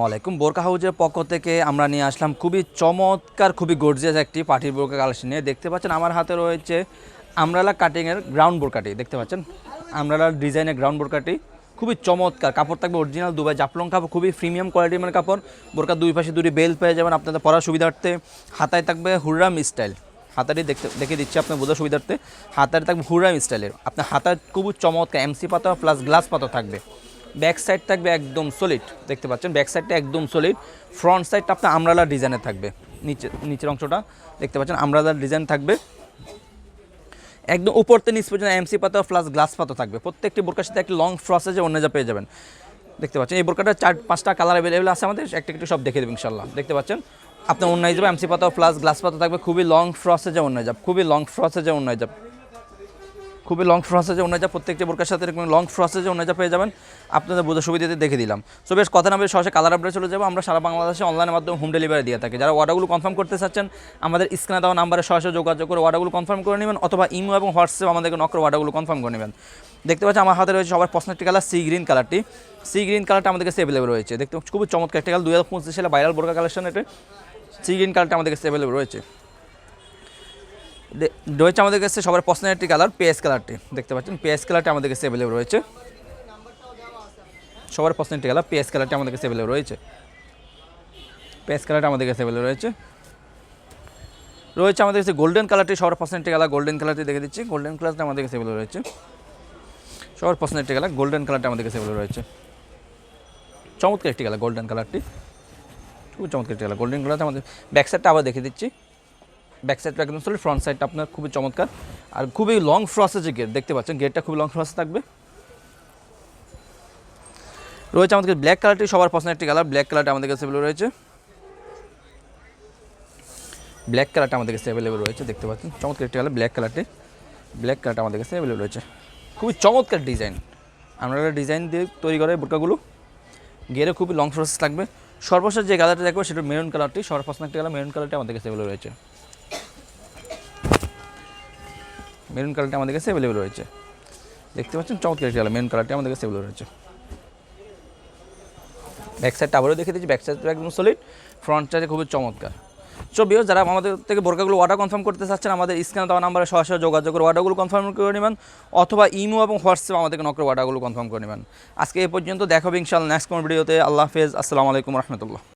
ওয়ালাইকুম বোরকা হাউজের পক্ষ থেকে আমরা নিয়ে আসলাম খুবই চমৎকার, খুবই গর্জিয়াস একটি পার্টির বোরকা কালেকশন নিয়ে। দেখতে পাচ্ছেন আমার হাতে রয়েছে আমরালা কাটিংয়ের গ্রাউন্ড বোরকাটি, দেখতে পাচ্ছেন? আমরালা ডিজাইনের গ্রাউন্ড বোরকাটি, খুবই চমৎকার। কাপড় থাকবে অরিজিনাল দুবাই জাফলং কাপড়, খুবই প্রিমিয়াম কোয়ালিটির মানে কাপড়। বোরকার দুই পাশে দুটি বেল পেয়ে যাবেন আপনাদের পরার সুবিধার্থে। হাতায় থাকবে হুররাম স্টাইল হাতাটি দেখতে দেখে দিচ্ছি আপনার বোঝার সুবিধার্থে। হাতাটি থাকবে হুররাম স্টাইলের আপনার হাতার খুবই চমৎকার এমসি পাতা প্লাস গ্লাস পাতা থাকবে। ব্যাক সাইড থাকবে একদম সলিড দেখতে পাচ্ছেন? ব্যাক সাইডটা একদম সলিড ফ্রন্ট সাইডটা আপনার আমরালা ডিজাইনে থাকবে। নিচে, নিচের অংশটা, দেখতে পাচ্ছেন? আমরালার ডিজাইন থাকবে। একদম উপরতে নিচ পর্যন্ত এমসি পাতা প্লাস গ্লাস পাতা থাকবে। প্রত্যেকটি বোরকার সাথে একটি লং ফ্রসেজে অন্য যা পেয়ে যাবেন। দেখতে পাচ্ছেন? এই বোরকাটা চার, পাঁচটা কালার অ্যাভেলেবেল আছে আমাদের, একটা একটু সব দেখে দেবেন ইনশাল্লাহ দেখতে পাচ্ছেন? আপনার অন্য যাবে এমসি পাতা প্লাস গ্লাস পাতা থাকবে, খুবই লং ফ্রসেজে অন্য যাব খুবই লং ফ্রসেজে অন্য যাব খুবই লং ফ্রসেজে অন্যাযা প্রত্যেকটি বোরকার সাথে এরকম লং ফ্রসেজে অন্যাযা পেয়ে যাবেন। আপনাদের বোঝার সুবিধাতে দেখে দিলাম। সো বেশ, কথা না বেশ সরাসরি কালার আপডেট চলে যাব। আমরা সারা বাংলাদেশে অনলাইনের মাধ্যমে হোম ডেলিভারি দিয়ে থাকি। যারা অর্ডারগুলো কনফার্ম করতে চাচ্ছেন, আমাদের স্ক্রিনে দেওয়া নাম্বারে সরাসরি যোগাযোগ করে অর্ডারগুলো কনফার্ম করে নেবেন, অথবা ইমো এবং হোয়াটসঅ্যাপ আমাদেরকে নক করে অর্ডারগুলো কনফার্ম করে নেবেন। দেখতে পাচ্ছি আমার হাতে রয়েছে সবার পছন্দের কালার সি গ্রিন কালারটি সি গ্রিন কালারটা আমাদের কাছে অ্যাভেলেবল রয়েছে। দেখতে খুবই চমৎকার একটা কালার দুই হাজার পঁচিশ সালে ভাইরাল বোরকা কালেকশন এটা। সি গ্রিন কালারটা আমাদের কাছে অ্যাভেলেবল রয়েছে। দে- রয়েছে আমাদের কাছে সবার পছন্দের একটি কালার পেঁয়াজ কালারটি দেখতে পাচ্ছেন পেঁয়াজ কালারটি আমাদের কাছে অ্যাভেলেবল রয়েছে। সবার পছন্দের একটি কালার পেঁয়াজ কালারটি আমাদের কাছে অ্যাভেলেবল রয়েছে। পেঁয়াজ কালারটা আমাদের কাছে অ্যাভেলেবল রয়েছে। রয়েছে আমাদের কাছে গোল্ডেন কালারটি সবার পছন্দের একটি কালার গোল্ডেন কালারটি দেখে দিচ্ছি। গোল্ডেন কালারটা আমাদের কাছে অ্যাভেলেবল রয়েছে। সবার পছন্দের একটি কালার গোল্ডেন কালারটা আমাদের কাছে অ্যাভেলেবল রয়েছে। চমৎকার একটি কালার গোল্ডেন কালারটি খুবই চমৎকার একটি কালার গোল্ডেন কালারটা আমাদের ব্যাক সাইডটা আবার দেখে দিচ্ছি। ব্যাক সাইডটা একদম সলিড ফ্রন্ট সাইডটা আপনার খুবই চমৎকার। আর খুবই লং ফ্রসেজে গেট দেখতে পাচ্ছেন গেটটা খুবই লং ফ্রসে থাকবে। রয়েছে আমাদের ব্ল্যাক কালারটি সবার পছন্দের একটি কালার ব্ল্যাক কালারটা আমাদের কাছে অ্যাভেলেবল রয়েছে। ব্ল্যাক কালারটা আমাদের কাছে অ্যাভেলেবল রয়েছে, দেখতে পাচ্ছেন, চমৎকার একটি কালার ব্ল্যাক কালারটি ব্ল্যাক কালারটা আমাদের কাছে অ্যাভেলেবল রয়েছে। খুবই চমৎকার ডিজাইন আমরা ডিজাইন দিয়ে তৈরি করে বোরকাগুলো। গেরে খুবই লং প্রসেস থাকবে। সর্বশেষ যে কালারটা দেখব, সেটা মেরুন কালারটি পছন্দের একটি কালার মেরুন কালারটি আমাদের কাছে অ্যাভেলেবল রয়েছে। মেরুন কালারটি আমাদের কাছে অ্যাভেলেবল রয়েছে। দেখতে পাচ্ছেন, চমৎকার কালার মেরুন কালারটি আমাদের কাছে অ্যাভেলেবল রয়েছে। ব্যাক সাইডটা আবারও দেখে দিচ্ছি ব্যাক সাইডটা একদম সলিড ফ্রন্ট খুবই চমৎকার। চবিও যারা আমাদের থেকে বোরকাগুলো অর্ডার কনফার্ম করতে চাচ্ছেন, আমাদের স্ক্যানে দেওয়া নাম্বারে সরাসরি যোগাযোগ করে অর্ডারগুলো কনফার্ম করে নেবেন, অথবা ইমো এবং হোয়াটসঅ্যাপ আমাদেরকে নক করে অর্ডারগুলো কনফার্ম করে নেবেন। আজকে এই পর্যন্ত দেখাবে ইনশাআল্লাহ নেক্সট কোন ভিডিওতে আল্লাহ হাফেজ, আসসালামু আলাইকুম রহমতুল্লাহ।